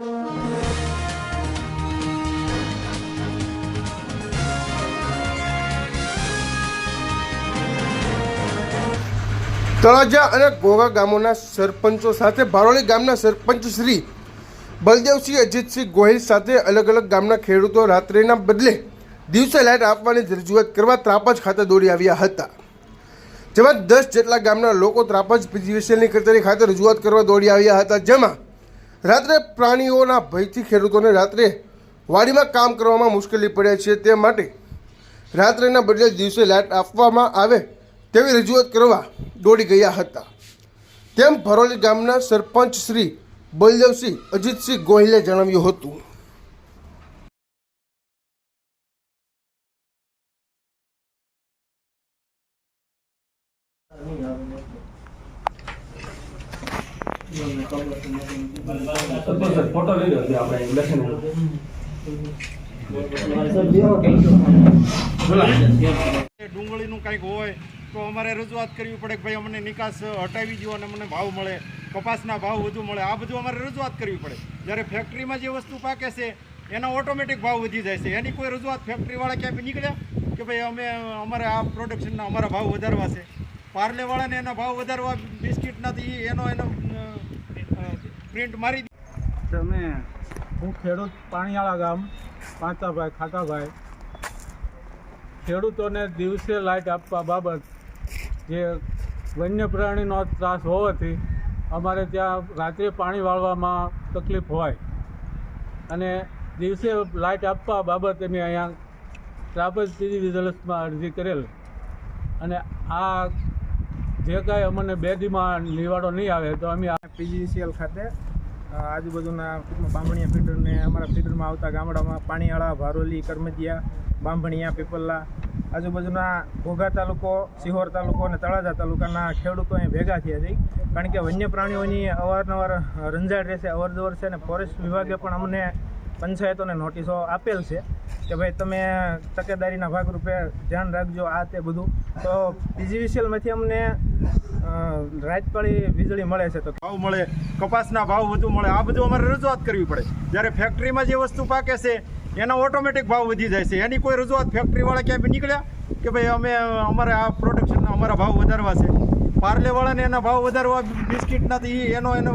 તળાજા અને ઘોઘા ગામોના સરપંચો સાથે ભારોલી ગામના સરપંચ શ્રી બલદેવસિંહ અજીતસિંહ ગોહિલ સાથે અલગ અલગ ગામના ખેડૂતો રાત્રિના બદલે દિવસે લાઇટ આપવાની રજૂઆત કરવા ત્રાપજ ખાતે દોડી આવ્યા હતા. જેમાં દસ જેટલા ગામના લોકો ત્રાપજ પીજીવીસીએલની કચેરી ખાતે રજૂઆત કરવા દોડી આવ્યા હતા, જેમાં રાત્રે પ્રાણીઓના ભયથી ખેડૂતોને રાત્રે વાડીમાં કામ કરવામાં મુશ્કેલી પડે છે તે માટે રાત્રેના બદલે દિવસે લાઇટ આપવામાં આવે તેવી રજૂઆત કરવા દોડી ગયા હતા. તેમ ભરોલી ગામના સરપંચ શ્રી બલદેવસિંહ અજીતસિંહ ગોહિલે જણાવ્યું હતું. ડુંગળીનું કંઈક હોય તો અમારે રજૂઆત કરવી પડે કે ભાઈ અમને નિકાસ હટાવી દો અને અમને ભાવ મળે, કપાસના ભાવ વધુ મળે. આ બધું અમારે રજૂઆત કરવી પડે. જ્યારે ફેક્ટરીમાં જે વસ્તુ પાકે છે, એના ઓટોમેટિક ભાવ વધી જાય છે. એની કોઈ રજૂઆત ફેક્ટરીવાળા ક્યાંય નીકળ્યા કે ભાઈ અમે, અમારે આ પ્રોડક્શનના અમારા ભાવ વધારવા છે. પાર્લેવાળાને એના ભાવ વધારવા બિસ્કિટના એનો એનો પ્રિન્ટ મારી તમે હું ખેડૂત પાણીયાળા ગામ, પાંચાભાઈ, ખાટાભાઈ. ખેડૂતોને દિવસે લાઇટ આપવા બાબત જે વન્ય પ્રાણીનો ત્રાસ હોવાથી અમારે ત્યાં રાત્રે પાણી વાળવામાં તકલીફ હોય. અને દિવસે લાઇટ આપવા બાબતે મેં અહીંયા પીજી વિજિલન્સમાં અરજી કરેલ. અને આ જે કાંઈ અમને બે દીમાં નિવાડો નહીં આવે તો અમે પીજીસીએલ ખાતે આજુબાજુના ટૂંકમાં બામણિયા ફીડરને અમારા ફીડરમાં આવતા ગામડામાં પાણીયાળા, ભારોલી કરમજીયા બામણીયા પીપલ્લા, આજુબાજુના ઘોઘા તાલુકો, સિહોર તાલુકો અને તળાજા તાલુકાના ખેડૂતો અહીં ભેગા થયા છે. કારણ કે વન્ય પ્રાણીઓની અવારનવાર રંજાડ રહેશે, અવરજવર છે અને ફોરેસ્ટ વિભાગે પણ અમને પંચાયતોને નોટિસો આપેલ છે. કે ભાઈ તમે તકેદારીના ભાગરૂપે ધ્યાન રાખજો આ તે બધું. તો પીજીવીસીએલમાંથી અમને રાજપાળી વીજળી મળે છે તો ભાવ મળે, કપાસના ભાવ વધુ મળે. આ બધું અમારે રજૂઆત કરવી પડે. જ્યારે ફેક્ટરીમાં જે વસ્તુ પાકે છે, એના ઓટોમેટિક ભાવ વધી જાય છે. એની કોઈ રજૂઆત ફેક્ટરીવાળા ક્યાંય નીકળ્યા કે ભાઈ અમે અમારે આ પ્રોડક્શનના અમારા ભાવ વધારવા છે? પાર્લેવાળાને એના ભાવ વધારવા બિસ્કિટના નથી ઈ એનો એનો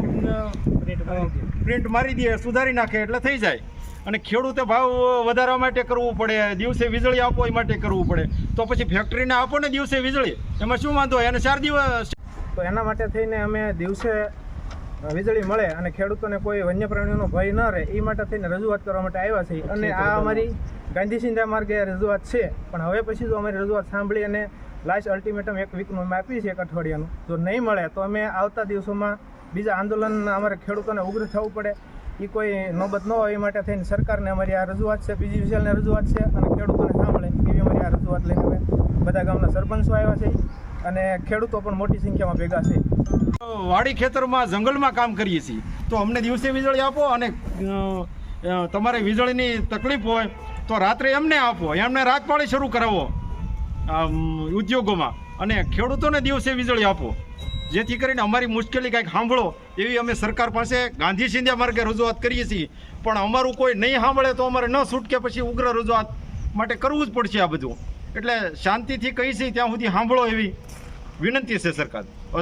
પ્રિન્ટ મારી દે. સુધારી નાખે એટલે થઈ જાય. અને ખેડૂતે ભાવ વધારવા માટે કરવું પડે દિવસે વીજળી આપો એ માટે કરવું પડે. તો પછી ફેક્ટરીને આપો ને દિવસે વીજળી. એમાં શું વાંધો? એને ચાર દિવસ તો એના માટે થઈને અમે દિવસે વીજળી મળે અને ખેડૂતોને કોઈ વન્ય પ્રાણીઓનો ભય ન રહે એ માટે થઈને રજૂઆત કરવા માટે આવ્યા છીએ. અને આ અમારી ગાંધી સિંધા માર્ગે રજૂઆત છે. પણ હવે પછી જો અમારી રજૂઆત સાંભળી અને લાસ્ટ અલ્ટિમેટમ એક વીકનું અમે આપીએ છીએ એક અઠવાડિયાનું. જો નહીં મળે, તો અમે આવતા દિવસોમાં બીજા આંદોલન અમારે ખેડૂતોને ઉગ્ર થવું પડે. એ કોઈ નોબત ન હોય એ માટે થઈને સરકારને અમારી આ રજૂઆત છે બીજી વિશાલને રજૂઆત છે અને ખેડૂતોને સાંભળે એવી અમારી આ રજૂઆત લઈને અમે બધા ગામના સરપંચો આવ્યા છે. અને ખેડૂતો પણ મોટી સંખ્યામાં ભેગા છે. વાડી ખેતરમાં, જંગલમાં કામ કરીએ છીએ. તો અમને દિવસે વીજળી આપો અને તમારે વીજળીની તકલીફ હોય તો રાત્રે એમને આપો. એમને રાજપાળી શરૂ કરાવો. ઉદ્યોગોમાં. અને ખેડૂતોને દિવસે વીજળી આપો. જેથી કરીને અમારી મુશ્કેલી કાંઈક સાંભળો એવી અમે સરકાર પાસે ગાંધી સિંધિયા માર્ગે રજૂઆત કરીએ છીએ. પણ અમારું કોઈ નહીં સાંભળે તો અમારે ન છૂટકે પછી ઉગ્ર રજૂઆત માટે કરવું જ પડશે આ બધું. એટલે શાંતિથી કહી છે ત્યાં સુધી સાંભળો એવી વિનંતી છે સરકાર.